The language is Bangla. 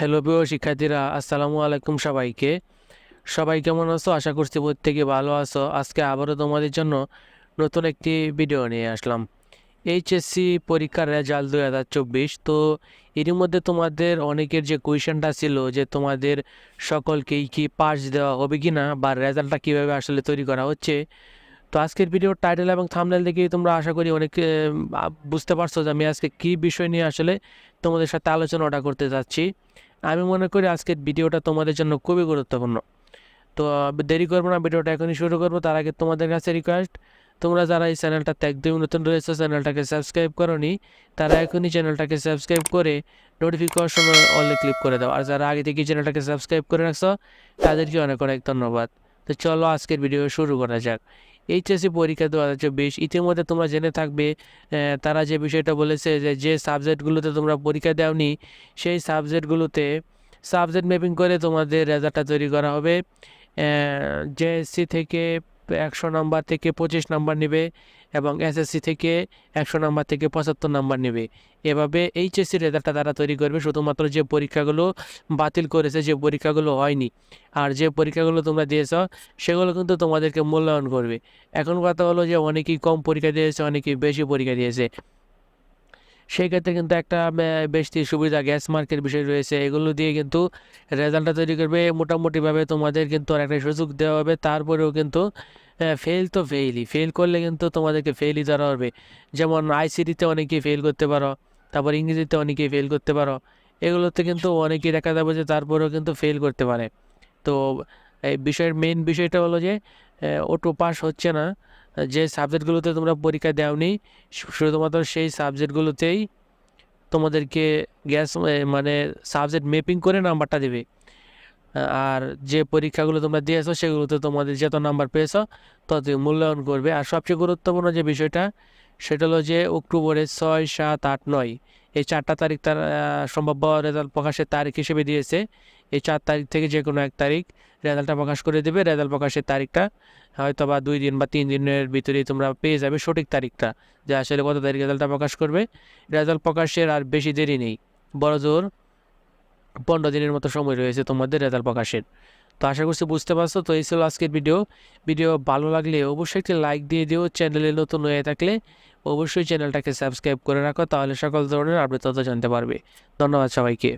হ্যালো প্রিয় শিক্ষার্থীরা, আসসালামু আলাইকুম সবাইকে। সবাই কেমন আছো? আশা করছি প্রত্যেকে ভালো আছো। আজকে আবারও তোমাদের জন্য নতুন একটি ভিডিও নিয়ে আসলাম। এইচএসসি পরীক্ষার রেজাল্ট দুই হাজার চব্বিশ। তো এরই মধ্যে তোমাদের অনেকের যে কোয়েশনটা ছিল যে তোমাদের সকলকেই কি পাস দেওয়া হবে কি না বা রেজাল্টটা কীভাবে আসলে তৈরি করা হচ্ছে, তো আজকের ভিডিওর টাইটেল এবং থামনেল দেখেই তোমরা আশা করি অনেক বুঝতে পারছ যে আমি আজকে কী বিষয় নিয়ে আসলে তোমাদের সাথে আলোচনাটা করতে যাচ্ছি। আমি মনে করি আজকের ভিডিওটা তোমাদের জন্য খুবই গুরুত্বপূর্ণ। তো দেরি করব না, ভিডিওটা এখনই শুরু করব। তার আগে তোমাদের কাছে রিকোয়েস্ট তোমরা যারা এই চ্যানেলটাতে একদমই নতুন রয়েছে চ্যানেলটাকে সাবস্ক্রাইব করনি, তারা এখনই চ্যানেলটাকে সাবস্ক্রাইব করে নোটিফিকেশন অলে ক্লিক করে দাও। আর যারা আগে থেকে চ্যানেলটাকে সাবস্ক্রাইব করে রাখছো, তাদেরকে অনেক অনেক ধন্যবাদ। তো চলো আজকের ভিডিও শুরু করা যাক। এইচএসসি পরীক্ষা দু হাজার চব্বিশ ইতিমধ্যে তোমরা জেনে থাকবে তারা যে বিষয়টা বলেছে যে যে সাবজেক্টগুলোতে তোমরা পরীক্ষা দাওনি, সেই সাবজেক্টগুলোতে সাবজেক্ট ম্যাপিং করে তোমাদের রেজাল্টটা তৈরি করা হবে। জেএসসি থেকে একশো নাম্বার থেকে পঁচিশ নাম্বার নেবে এবং এসএসসি থেকে একশো নাম্বার থেকে পঁচাত্তর নাম্বার নেবে। এভাবে এইচএসসি রেজাল্টটা তারা তৈরি করবে। শুধুমাত্র যে পরীক্ষাগুলো বাতিল করেছে, যে পরীক্ষাগুলো হয়নি আর যে পরীক্ষাগুলো তোমরা দিয়েছ, সেগুলো কিন্তু তোমাদেরকে মূল্যায়ন করবে। এখন কথা হলো যে অনেকেই কম পরীক্ষা দিয়েছে, অনেকেই বেশি পরীক্ষা দিয়েছে। সেই ক্ষেত্রে কিন্তু একটা বেশি সুবিধা, গ্যাস মার্কের বিষয় রয়েছে। এগুলো দিয়ে কিন্তু রেজাল্টটা তৈরি করবে। মোটামুটিভাবে তোমাদের কিন্তু একটা সুযোগ দেওয়া হবে। তারপরেও কিন্তু ফেল তো ফেইলই ফেল করলে কিন্তু তোমাদেরকে ফেলই ধরা হবে। যেমন আইসিডিতে অনেকেই ফেল করতে পারো, তারপর ইংরেজিতে অনেকেই ফেল করতে পারো। এগুলোতে কিন্তু অনেকেই দেখা যাবে যে তারপরেও কিন্তু ফেল করতে পারে। তো, এই বিষয়ের মেন বিষয়টা হলো যে অটো পাস হচ্ছে না। যে সাবজেক্টগুলোতে তোমরা পরীক্ষা দেওনি শুধুমাত্র সেই সাবজেক্টগুলোতেই তোমাদেরকে গ্যাস মানে সাবজেক্ট মেপিং করে নাম্বারটা দেবে। আর যে পরীক্ষাগুলো তোমরা দিয়েছ, সেগুলোতে তোমাদের যত নাম্বার পেয়েছ তত মূল্যায়ন করবে। আর সবচেয়ে গুরুত্বপূর্ণ যে বিষয়টা, সেটা হলো যে অক্টোবরের ছয়, সাত, আট, নয়, এই চারটা তারিখ তার সম্ভাব্য রেজাল্ট প্রকাশের তারিখ হিসেবে দিয়েছে। এই চার তারিখ থেকে যে কোনো এক তারিখ রেজাল্টটা প্রকাশ করে দেবে। রেজাল্ট প্রকাশের তারিখটা হয়তো বা দুই দিন বা তিন দিনের ভিতরেই তোমরা পেয়ে যাবে সঠিক তারিখটা, যে আসলে কত তারিখ রেজাল্টটা প্রকাশ করবে। রেজাল্ট প্রকাশের আর বেশি দেরি নেই। বড় জোর পনেরো দিনের মতো সময় রয়েছে তোমাদের রেজাল্ট প্রকাশের। তো আশা করছি বুঝতে পারছ, তো এই ছিল আজকের ভিডিও। ভিডিও ভালো লাগলে অবশ্যই একটি লাইক দিয়ে দিও, চ্যানেলে নতুন হয়ে থাকলে অবশ্যই চ্যানেলটাকে সাবস্ক্রাইব করে রাখো, তাহলে সকল ধরনের আপডেট তথ্য জানতে পারবে। ধন্যবাদ সবাইকে।